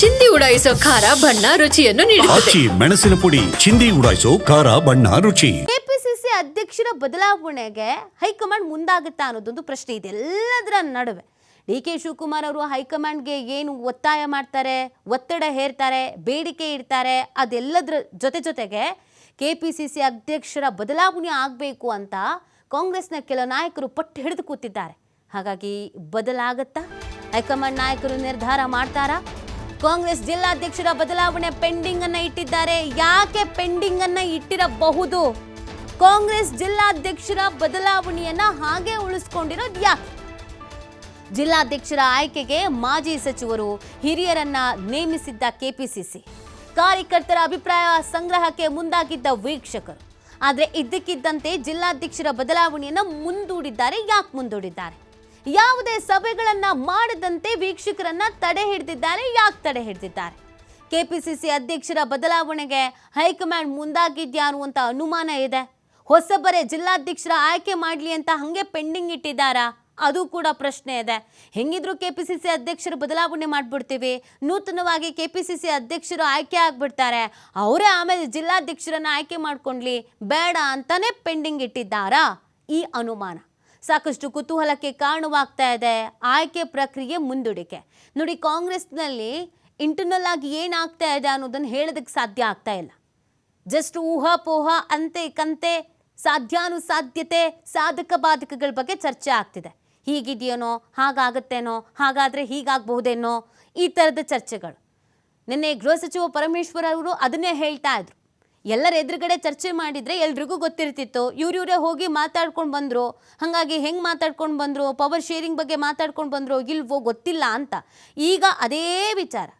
ಚಿಂದಿ ಉಡಾಯಿಸೋ ಖಾರ ಬಣ್ಣ ರುಚಿಯನ್ನು ನೀಡುತ್ತದೆ. ಆಚಿ ಮೆಣಸಿನ ಪುಡಿ ಚಿಂದಿ ಉಡಾಯಿಸೋ ಖಾರ ಬಣ್ಣ ರುಚಿ. ಕೆಪಿಸಿಸಿ ಅಧ್ಯಕ್ಷರ ಬದಲಾವಣೆಗೆ ಹೈಕಮಾಂಡ್ ಮುಂದಾಗುತ್ತಾ ಅನ್ನೋದೊಂದು ಪ್ರಶ್ನೆ ಇದೆ. ಎಲ್ಲದರ ನಡುವೆ. ಡಿ ಕೆ ಶಿವಕುಮಾರ್ ಅವರು ಹೈಕಮಾಂಡ್ಗೆ ಏನು ಒತ್ತಾಯ ಮಾಡ್ತಾರೆ ಒತ್ತಡ ಹೇರ್ತಾರೆ ಬೇಡಿಕೆ ಇಡ್ತಾರೆ ಅದೆಲ್ಲದರ ಜೊತೆ ಜೊತೆಗೆ ಕೆ ಪಿ ಸಿ ಸಿ ಅಧ್ಯಕ್ಷರ ಬದಲಾವಣೆ ಆಗಬೇಕು ಅಂತ ಕಾಂಗ್ರೆಸ್ನ ಕೆಲ ನಾಯಕರು ಪಟ್ಟು ಹಿಡಿದು ಕೂತಿದ್ದಾರೆ. ಹಾಗಾಗಿ ಬದಲಾಗತ್ತಾ? ಹೈಕಮಾಂಡ್ ನಾಯಕರು ನಿರ್ಧಾರ ಮಾಡ್ತಾರಾ? ಕಾಂಗ್ರೆಸ್ ಜಿಲ್ಲಾಧ್ಯಕ್ಷರ ಬದಲಾವಣೆ ಪೆಂಡಿಂಗ್ ಅನ್ನ ಇಟ್ಟಿದ್ದಾರೆ. ಯಾಕೆ ಪೆಂಡಿಂಗ್ ಅನ್ನ ಇಟ್ಟಿರಬಹುದು? ಕಾಂಗ್ರೆಸ್ ಜಿಲ್ಲಾಧ್ಯಕ್ಷರ ಬದಲಾವಣೆಯನ್ನ ಹಾಗೆ ಉಳಿಸ್ಕೊಂಡಿರೋದು ಯಾಕೆ? ಜಿಲ್ಲಾಧ್ಯಕ್ಷರ ಆಯ್ಕೆಗೆ ಮಾಜಿ ಸಚಿವರು ಹಿರಿಯರನ್ನ ನೇಮಿಸಿದ್ದ ಕೆಪಿಸಿಸಿ. ಕಾರ್ಯಕರ್ತರ ಅಭಿಪ್ರಾಯ ಸಂಗ್ರಹಕ್ಕೆ ಮುಂದಾಗಿದ್ದ ವೀಕ್ಷಕರು. ಆದರೆ ಇದ್ದಕ್ಕಿದ್ದಂತೆ ಜಿಲ್ಲಾಧ್ಯಕ್ಷರ ಬದಲಾವಣೆಯನ್ನ ಮುಂದೂಡಿದ್ದಾರೆ. ಯಾಕೆ ಮುಂದೂಡಿದ್ದಾರೆ? ಯಾವುದೇ ಸಭೆಗಳನ್ನ ಮಾಡದಂತೆ ವೀಕ್ಷಕರನ್ನ ತಡೆ ಹಿಡಿದಿದ್ದಾರೆ, ಯಾಕೆ ತಡೆ ಹಿಡಿದಿದ್ದಾರೆ? ಕೆಪಿಸಿಸಿ ಅಧ್ಯಕ್ಷರ ಬದಲಾವಣೆಗೆ ಹೈಕಮಾಂಡ್ ಮುಂದಾಗಿದ್ಯಾ ಅನ್ನುವಂಥ ಅನುಮಾನ ಇದೆ. ಹೊಸಬರೇ ಜಿಲ್ಲಾಧ್ಯಕ್ಷರ ಆಯ್ಕೆ ಮಾಡಲಿ ಅಂತ ಹಂಗೆ ಪೆಂಡಿಂಗ್ ಇಟ್ಟಿದ್ದಾರಾ? ಅದು ಕೂಡ ಪ್ರಶ್ನೆ ಇದೆ. ಹೆಂಗಿದ್ರು ಸಿ ಅಧ್ಯಕ್ಷರು ಬದಲಾವಣೆ ಮಾಡ್ಬಿಡ್ತೀವಿ. ನೂತನವಾಗಿ ಕೆ ಪಿ ಸಿ ಸಿ ಅಧ್ಯಕ್ಷರು ಆಯ್ಕೆ ಆಗ್ಬಿಡ್ತಾರೆ. ಅವರೇ ಆಮೇಲೆ ಜಿಲ್ಲಾಧ್ಯಕ್ಷರನ್ನ ಆಯ್ಕೆ ಮಾಡ್ಕೊಂಡ್ಲಿ ಬೇಡ ಅಂತಾನೆ ಪೆಂಡಿಂಗ್ ಇಟ್ಟಿದ್ದಾರಾ? ಈ ಅನುಮಾನ. ಸಾಕಷ್ಟು ಕುತೂಹಲಕ್ಕೆ ಕಾರಣವಾಗ್ತಾ ಇದೆ. ಆಯ್ಕೆ ಪ್ರಕ್ರಿಯೆ ಮುಂದೂಡಿಕೆ. ನೋಡಿ, ಕಾಂಗ್ರೆಸ್ನಲ್ಲಿ ಇಂಟರ್ನಲ್ ಆಗಿ ಏನಾಗ್ತಾ ಇದೆ ಅನ್ನೋದನ್ನು ಹೇಳೋದಕ್ಕೆ ಸಾಧ್ಯ ಆಗ್ತಾ ಇಲ್ಲ. ಜಸ್ಟ್ ಊಹಾಪೋಹ, ಅಂತೆ ಕಂತೆ, ಸಾಧ್ಯಾನುಸಾಧ್ಯತೆ, ಸಾಧಕ ಬಾಧಕಗಳ ಬಗ್ಗೆ ಚರ್ಚೆ ಆಗ್ತಿದೆ. ಹೀಗಿದೆಯೇನೋ, ಹಾಗಾಗತ್ತೇನೋ, ಹಾಗಾದರೆ ಹೀಗಾಗಬಹುದೇನೋ, ಈ ಥರದ ಚರ್ಚೆಗಳು. ನಿನ್ನೆ ಗೃಹ ಸಚಿವ ಪರಮೇಶ್ವರ್ ಅವರು ಅದನ್ನೇ ಹೇಳ್ತಾ ಇದ್ರು. ಎಲ್ಲರ ಎದುರುಗಡೆ ಚರ್ಚೆ ಮಾಡಿದ್ರೆ ಎಲ್ರಿಗೂ ಗೊತ್ತಿರ್ತಿತ್ತು. ಇವ್ರಿವ್ರೇ ಹೋಗಿ ಮಾತಾಡ್ಕೊಂಡು ಬಂದರು. ಹಾಗಾಗಿ ಹೆಂಗೆ ಮಾತಾಡ್ಕೊಂಡು ಬಂದರು? ಪವರ್ ಶೇರಿಂಗ್ ಬಗ್ಗೆ ಮಾತಾಡ್ಕೊಂಡು ಬಂದರು ಇಲ್ವೋ ಗೊತ್ತಿಲ್ಲ ಅಂತ. ಈಗ ಅದೇ ವಿಚಾರ.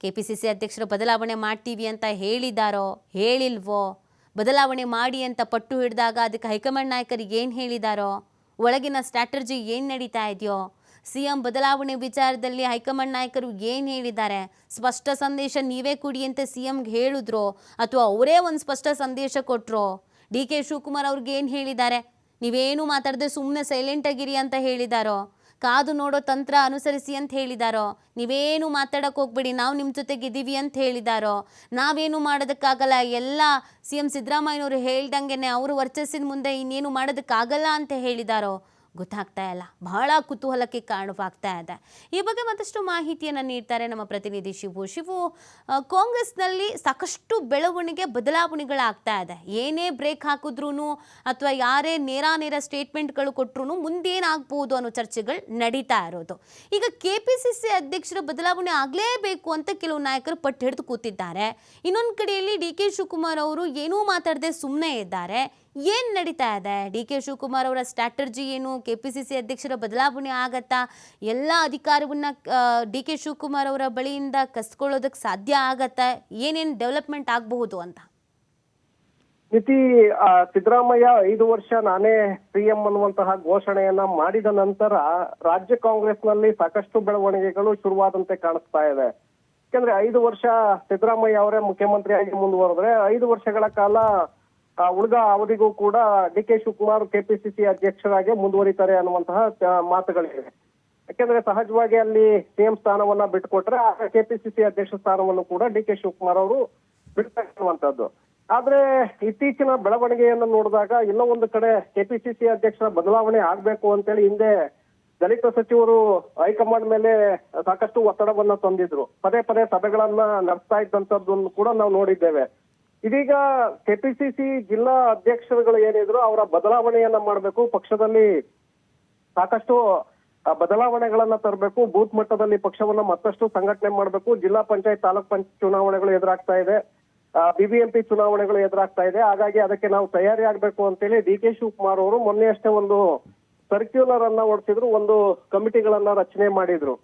ಕೆ ಪಿ ಸಿ ಸಿ ಅಧ್ಯಕ್ಷರು ಬದಲಾವಣೆ ಮಾಡ್ತೀವಿ ಅಂತ ಹೇಳಿದಾರೋ? ಹೇಳಿಲ್ವೋ? ಬದಲಾವಣೆ ಮಾಡಿ ಅಂತ ಪಟ್ಟು ಹಿಡಿದಾಗ ಅದಕ್ಕೆ ಹೈಕಮಾಂಡ್ ನಾಯಕರಿಗೆ ಏನು ಹೇಳಿದಾರೋ? ಒಳಗಿನ ಸ್ಟ್ರಾಟರ್ಜಿ ಏನು ನಡೀತಾ ಇದೆಯೋ? ಸಿ ಎಂ ಬದಲಾವಣೆ ವಿಚಾರದಲ್ಲಿ ಹೈಕಮಾಂಡ್ ನಾಯಕರು ಏನು ಹೇಳಿದ್ದಾರೆ? ಸ್ಪಷ್ಟ ಸಂದೇಶ ನೀವೇ ಕೊಡಿ ಅಂತ ಸಿ ಹೇಳಿದ್ರು ಹೇಳಿದ್ರೋ ಅಥವಾ ಅವರೇ ಒಂದು ಸ್ಪಷ್ಟ ಸಂದೇಶ ಕೊಟ್ಟರು ಡಿ ಕೆ ಶಿವಕುಮಾರ್ ಅವ್ರಿಗೆ ಏನು ಹೇಳಿದ್ದಾರೆ? ನೀವೇನು ಮಾತಾಡದೆ ಸುಮ್ಮನೆ ಸೈಲೆಂಟಾಗಿರಿ ಅಂತ ಹೇಳಿದಾರೋ? ಕಾದು ನೋಡೋ ತಂತ್ರ ಅನುಸರಿಸಿ ಅಂತ ಹೇಳಿದಾರೋ? ನೀವೇನು ಮಾತಾಡೋಕೆ ಹೋಗ್ಬೇಡಿ, ನಾವು ನಿಮ್ಮ ಜೊತೆಗಿದ್ದೀವಿ ಅಂತ ಹೇಳಿದಾರೋ? ನಾವೇನು ಮಾಡೋದಕ್ಕಾಗಲ್ಲ, ಎಲ್ಲ ಸಿ ಎಂ ಸಿದ್ದರಾಮಯ್ಯನವರು ಹೇಳ್ದಂಗೆ ಅವರು ವರ್ಚಸ್ಸಿನ ಮುಂದೆ ಇನ್ನೇನು ಮಾಡೋದಕ್ಕಾಗಲ್ಲ ಅಂತ ಹೇಳಿದಾರೋ? ಗೊತ್ತಾಗ್ತಾ ಇಲ್ಲ. ಬಹಳ ಕುತೂಹಲಕ್ಕೆ ಕಾರಣವಾಗ್ತಾ ಇದೆ. ಈ ಬಗ್ಗೆ ಮತ್ತಷ್ಟು ಮಾಹಿತಿಯನ್ನು ನೀಡ್ತಾರೆ ನಮ್ಮ ಪ್ರತಿನಿಧಿ ಶಿವು. ಶಿವು ಕಾಂಗ್ರೆಸ್ನಲ್ಲಿ ಸಾಕಷ್ಟು ಬೆಳವಣಿಗೆ ಬದಲಾವಣೆಗಳಾಗ್ತಾ ಇದೆ. ಏನೇ ಬ್ರೇಕ್ ಹಾಕಿದ್ರೂ ಅಥವಾ ಯಾರೇ ನೇರ ನೇರ ಸ್ಟೇಟ್ಮೆಂಟ್ಗಳು ಕೊಟ್ಟರು ಮುಂದೇನಾಗ್ಬೋದು ಅನ್ನೋ ಚರ್ಚೆಗಳು ನಡೀತಾ ಇರೋದು. ಈಗ ಕೆ ಪಿ ಸಿ ಸಿ ಅಧ್ಯಕ್ಷರ ಬದಲಾವಣೆ ಆಗಲೇಬೇಕು ಅಂತ ಕೆಲವು ನಾಯಕರು ಪಟ್ಟು ಹಿಡಿದು ಕೂತಿದ್ದಾರೆ. ಇನ್ನೊಂದು ಕಡೆಯಲ್ಲಿ ಡಿ ಕೆ ಶಿವಕುಮಾರ್ ಅವರು ಏನೂ ಮಾತಾಡದೆ ಸುಮ್ಮನೆ ಇದ್ದಾರೆ. ಏನು ನಡೀತಾ ಇದೆ? ಡಿ ಕೆ ಶಿವಕುಮಾರ್ ಅವರ ಸ್ಟ್ರಾಟರ್ಜಿ ಏನು? ಕೆ ಪಿ ಸಿ ಸಿ ಅಧ್ಯಕ್ಷರ ಬದಲಾವಣೆ ಆಗತ್ತಾ? ಎಲ್ಲ ಅಧಿಕಾರವನ್ನು ಡಿ ಕೆ ಶಿವಕುಮಾರ್ ಅವರ ಬಳಿಯಿಂದ ಕಸ್ಕೊಳ್ಳೋದಕ್ಕೆ ಸಾಧ್ಯ ಆಗತ್ತಾ? ಏನೇನು ಡೆವಲಪ್ಮೆಂಟ್ ಆಗಬಹುದು ಅಂತ? ಮಿತಿ ಸಿದ್ದರಾಮಯ್ಯ ಐದು ವರ್ಷ ನಾನೇ ಸಿಎಂ ಅನ್ನುವಂತಹ ಘೋಷಣೆಯನ್ನ ಮಾಡಿದ ನಂತರ ರಾಜ್ಯ ಕಾಂಗ್ರೆಸ್ನಲ್ಲಿ ಸಾಕಷ್ಟು ಬೆಳವಣಿಗೆಗಳು ಶುರುವಾದಂತೆ ಕಾಣಿಸ್ತಾ ಇದೆ. ಯಾಕಂದ್ರೆ ಐದು ವರ್ಷ ಸಿದ್ದರಾಮಯ್ಯ ಅವರೇ ಮುಖ್ಯಮಂತ್ರಿಯಾಗಿ ಮುಂದುವರೆದ್ರೆ ಐದು ವರ್ಷಗಳ ಕಾಲ ಉಳಿದ ಅವಧಿಗೂ ಕೂಡ ಡಿ ಕೆ ಶಿವಕುಮಾರ್ ಕೆಪಿಸಿಸಿ ಅಧ್ಯಕ್ಷರಾಗಿ ಮುಂದುವರಿತಾರೆ ಅನ್ನುವಂತಹ ಮಾತುಗಳಿವೆ. ಯಾಕೆಂದ್ರೆ ಸಹಜವಾಗಿ ಅಲ್ಲಿ ಸಿಎಂ ಸ್ಥಾನವನ್ನ ಬಿಟ್ಟುಕೊಟ್ರೆ ಆಗ ಕೆಪಿಸಿಸಿ ಅಧ್ಯಕ್ಷ ಸ್ಥಾನವನ್ನು ಕೂಡ ಡಿ ಕೆ ಶಿವಕುಮಾರ್ ಅವರು ಬಿಡ್ತಕ್ಕಂಥದ್ದು ಆದ್ರೆ ಇತ್ತೀಚಿನ ಬೆಳವಣಿಗೆಯನ್ನು ನೋಡಿದಾಗ ಇನ್ನೂ ಒಂದು ಕಡೆ ಕೆಪಿಸಿಸಿ ಅಧ್ಯಕ್ಷರ ಬದಲಾವಣೆ ಆಗ್ಬೇಕು ಅಂತೇಳಿ ಹಿಂದೆ ದಲಿತ ಸಚಿವರು ಹೈಕಮಾಂಡ್ ಮೇಲೆ ಸಾಕಷ್ಟು ಒತ್ತಡವನ್ನ ತಂದಿದ್ರು. ಪದೇ ಪದೇ ಸಭೆಗಳನ್ನ ನಡೆಸ್ತಾ ಇದ್ದಂತದ್ದನ್ನು ಕೂಡ ನಾವು ನೋಡಿದ್ದೇವೆ. ಇದೀಗ ಕೆಪಿಸಿಸಿ ಜಿಲ್ಲಾ ಅಧ್ಯಕ್ಷರುಗಳು ಏನಿದ್ರು ಅವರ ಬದಲಾವಣೆಯನ್ನ ಮಾಡಬೇಕು, ಪಕ್ಷದಲ್ಲಿ ಸಾಕಷ್ಟು ಬದಲಾವಣೆಗಳನ್ನ ತರಬೇಕು, ಬೂತ್ ಮಟ್ಟದಲ್ಲಿ ಪಕ್ಷವನ್ನ ಮತ್ತಷ್ಟು ಸಂಘಟನೆ ಮಾಡಬೇಕು, ಜಿಲ್ಲಾ ಪಂಚಾಯತ್, ತಾಲೂಕ್ ಪಂಚಾಯತ್ ಚುನಾವಣೆಗಳು ಎದುರಾಗ್ತಾ ಇದೆ ಬಿಬಿಎಂಪಿ ಚುನಾವಣೆಗಳು ಎದುರಾಗ್ತಾ ಇದೆ, ಹಾಗಾಗಿ ಅದಕ್ಕೆ ನಾವು ತಯಾರಿ ಆಗ್ಬೇಕು ಅಂತೇಳಿ ಡಿ ಕೆ ಶಿವಕುಮಾರ್ ಅವರು ಮೊನ್ನೆ ಅಷ್ಟೇ ಒಂದು ಸರ್ಕ್ಯುಲರ್ ಅನ್ನ ಹೊರಡಿಸಿದ್ರು ಒಂದು ಕಮಿಟಿಗಳನ್ನ ರಚನೆ ಮಾಡಿದ್ರು.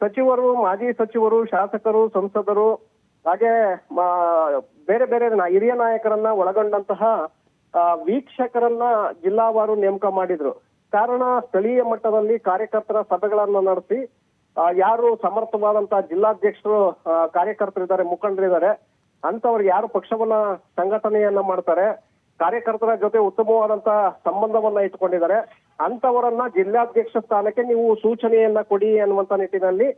ಸಚಿವರು, ಮಾಜಿ ಸಚಿವರು, ಶಾಸಕರು, ಸಂಸದರು ಹಾಗೆ ಬೇರೆ ಬೇರೆ ಹಿರಿಯ ನಾಯಕರನ್ನ ಒಳಗೊಂಡಂತಹ ವೀಕ್ಷಕರನ್ನ ಜಿಲ್ಲಾವಾರು ನೇಮಕ ಮಾಡಿದ್ರು. ಕಾರಣ ಸ್ಥಳೀಯ ಮಟ್ಟದಲ್ಲಿ ಕಾರ್ಯಕರ್ತರ ಸಭೆಗಳನ್ನ ನಡೆಸಿ ಯಾರು ಸಮರ್ಥವಾದಂತಹ ಜಿಲ್ಲಾಧ್ಯಕ್ಷರು ಕಾರ್ಯಕರ್ತರು ಕಾರ್ಯಕರ್ತರಿದ್ದಾರೆ, ಮುಖಂಡರಿದ್ದಾರೆ ಅಂತವ್ರು ಯಾರು ಪಕ್ಷವನ್ನ ಸಂಘಟನೆಯನ್ನ ಮಾಡ್ತಾರೆ, ಕಾರ್ಯಕರ್ತರ ಜೊತೆ ಉತ್ತಮವಾದಂತಹ ಸಂಬಂಧವನ್ನ ಇಟ್ಕೊಂಡಿದ್ದಾರೆ ಅಂತವರನ್ನ ಜಿಲ್ಲಾಧ್ಯಕ್ಷ ಸ್ಥಾನಕ್ಕೆ ನೀವು ಸೂಚನೆಯನ್ನ ಕೊಡಿ ಅನ್ನುವಂತ ನಿಟ್ಟಿನಲ್ಲಿ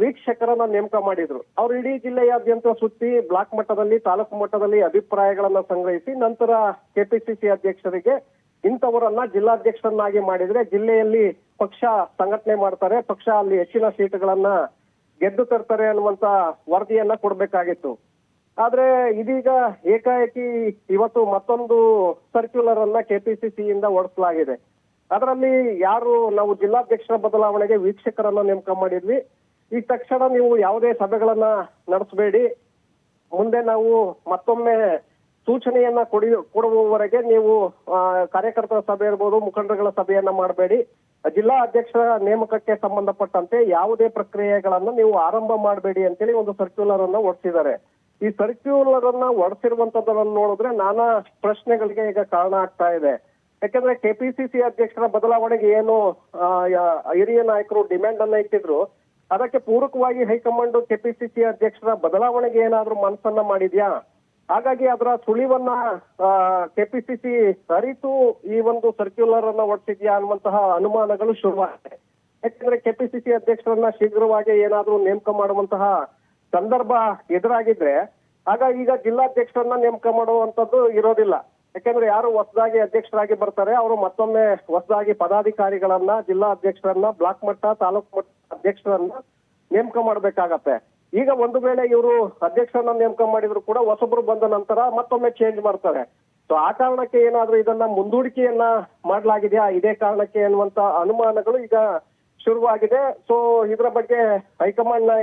ವೀಕ್ಷಕರನ್ನ ನೇಮಕ ಮಾಡಿದ್ರು. ಅವ್ರು ಇಡೀ ಜಿಲ್ಲೆಯಾದ್ಯಂತ ಸುತ್ತಿ ಬ್ಲಾಕ್ ಮಟ್ಟದಲ್ಲಿ, ತಾಲೂಕು ಮಟ್ಟದಲ್ಲಿ ಅಭಿಪ್ರಾಯಗಳನ್ನ ಸಂಗ್ರಹಿಸಿ ನಂತರ ಕೆಪಿಸಿಸಿ ಅಧ್ಯಕ್ಷರಿಗೆ ಇಂಥವರನ್ನ ಜಿಲ್ಲಾಧ್ಯಕ್ಷರನ್ನಾಗಿ ಮಾಡಿದ್ರೆ ಜಿಲ್ಲೆಯಲ್ಲಿ ಪಕ್ಷ ಸಂಘಟನೆ ಮಾಡ್ತಾರೆ, ಪಕ್ಷ ಅಲ್ಲಿ ಹೆಚ್ಚಿನ ಸೀಟ್ಗಳನ್ನ ಗೆದ್ದು ತರ್ತಾರೆ ಅನ್ನುವಂತ ವರದಿಯನ್ನ ಕೊಡ್ಬೇಕಾಗಿತ್ತು. ಆದ್ರೆ ಇದೀಗ ಏಕಾಏಕಿ ಇವತ್ತು ಮತ್ತೊಂದು ಸರ್ಕ್ಯುಲರ್ ಅನ್ನ ಕೆಪಿಸಿಸಿ ಇಂದ ಹೊರಡಿಸಲಾಗಿದೆ ಅದರಲ್ಲಿ ಯಾರು ನಾವು ಜಿಲ್ಲಾಧ್ಯಕ್ಷರ ಬದಲಾವಣೆಗೆ ವೀಕ್ಷಕರನ್ನ ನೇಮಕ ಮಾಡಿದ್ವಿ. ಈ ತಕ್ಷಣ ನೀವು ಯಾವುದೇ ಸಭೆಗಳನ್ನ ನಡೆಸಬೇಡಿ. ಮುಂದೆ ನಾವು ಮತ್ತೊಮ್ಮೆ ಸೂಚನೆಯನ್ನ ಕೊಡಿ, ಕೊಡುವವರೆಗೆ ನೀವು ಕಾರ್ಯಕರ್ತರ ಸಭೆ ಇರ್ಬೋದು, ಮುಖಂಡರುಗಳ ಸಭೆಯನ್ನ ಮಾಡಬೇಡಿ. ಜಿಲ್ಲಾ ಅಧ್ಯಕ್ಷರ ನೇಮಕಕ್ಕೆ ಸಂಬಂಧಪಟ್ಟಂತೆ ಯಾವುದೇ ಪ್ರಕ್ರಿಯೆಗಳನ್ನು ನೀವು ಆರಂಭ ಮಾಡಬೇಡಿ ಅಂತೇಳಿ ಒಂದು ಸರ್ಕ್ಯುಲರ್ ಅನ್ನ ಹೊರಡಿಸಿದ್ದಾರೆ ಈ ಸರ್ಕ್ಯುಲರ್ ಅನ್ನ ಹೊರಡಿಸಿರುವಂತದ್ದನ್ನ ನೋಡಿದ್ರೆ ನಾನಾ ಪ್ರಶ್ನೆಗಳಿಗೆ ಈಗ ಕಾರಣ ಆಗ್ತಾ ಇದೆ. ಯಾಕಂದ್ರೆ ಕೆಪಿಸಿಸಿ ಅಧ್ಯಕ್ಷರ ಬದಲಾವಣೆಗೆ ಏನು ಹಿರಿಯ ನಾಯಕರು ಡಿಮ್ಯಾಂಡ್ ಅನ್ನ ಇಟ್ಟಿದ್ರು. ಅದಕ್ಕೆ ಪೂರಕವಾಗಿ ಹೈಕಮಾಂಡ್ ಕೆಪಿಸಿಸಿ ಅಧ್ಯಕ್ಷರ ಬದಲಾವಣೆಗೆ ಏನಾದ್ರೂ ಮನಸ್ಸನ್ನ ಮಾಡಿದ್ಯಾ? ಹಾಗಾಗಿ ಅದರ ಸುಳಿವನ್ನ ಕೆಪಿಸಿಸಿ ಅರಿತು ಈ ಒಂದು ಸರ್ಕ್ಯುಲರ್ ಅನ್ನ ಹೊರಡಿಸಿದ್ಯಾ ಅನ್ನುವಂತಹ ಅನುಮಾನಗಳು ಶುರುವಾಗಿದೆ ಯಾಕಂದ್ರೆ ಕೆಪಿಸಿಸಿ ಅಧ್ಯಕ್ಷರನ್ನ ಶೀಘ್ರವಾಗಿ ಏನಾದ್ರೂ ನೇಮಕ ಮಾಡುವಂತಹ ಸಂದರ್ಭ ಎದುರಾಗಿದ್ರೆ, ಆಗ ಈಗ ಜಿಲ್ಲಾಧ್ಯಕ್ಷರನ್ನ ನೇಮಕ ಮಾಡುವಂತದ್ದು ಇರೋದಿಲ್ಲ. ಯಾಕಂದ್ರೆ ಯಾರು ಹೊಸದಾಗಿ ಅಧ್ಯಕ್ಷರಾಗಿ ಬರ್ತಾರೆ, ಅವರು ಮತ್ತೊಮ್ಮೆ ಹೊಸದಾಗಿ ಪದಾಧಿಕಾರಿಗಳನ್ನ ಜಿಲ್ಲಾ ಅಧ್ಯಕ್ಷರನ್ನ ಬ್ಲಾಕ್ ಮಟ್ಟ, ತಾಲೂಕು ಮಟ್ಟ ಅಧ್ಯಕ್ಷರನ್ನ ನೇಮಕ ಮಾಡ್ಬೇಕಾಗತ್ತೆ. ಈಗ ಒಂದು ವೇಳೆ ಇವರು ಅಧ್ಯಕ್ಷರನ್ನ ನೇಮಕ ಮಾಡಿದ್ರು ಕೂಡ ಹೊಸಬ್ರು ಬಂದ ನಂತರ ಮತ್ತೊಮ್ಮೆ ಚೇಂಜ್ ಮಾಡ್ತಾರೆ. ಸೊ ಆ ಕಾರಣಕ್ಕೆ ಏನಾದ್ರೂ ಇದನ್ನ ಮುಂದೂಡಿಕೆಯನ್ನ ಮಾಡಲಾಗಿದೆಯಾ? ಇದೇ ಕಾರಣಕ್ಕೆ ಅನ್ನುವಂತ ಅನುಮಾನಗಳು ಈಗ ಶುರುವಾಗಿದೆ. ಸೊ ಇದರ ಬಗ್ಗೆ ಹೈಕಮಾಂಡ್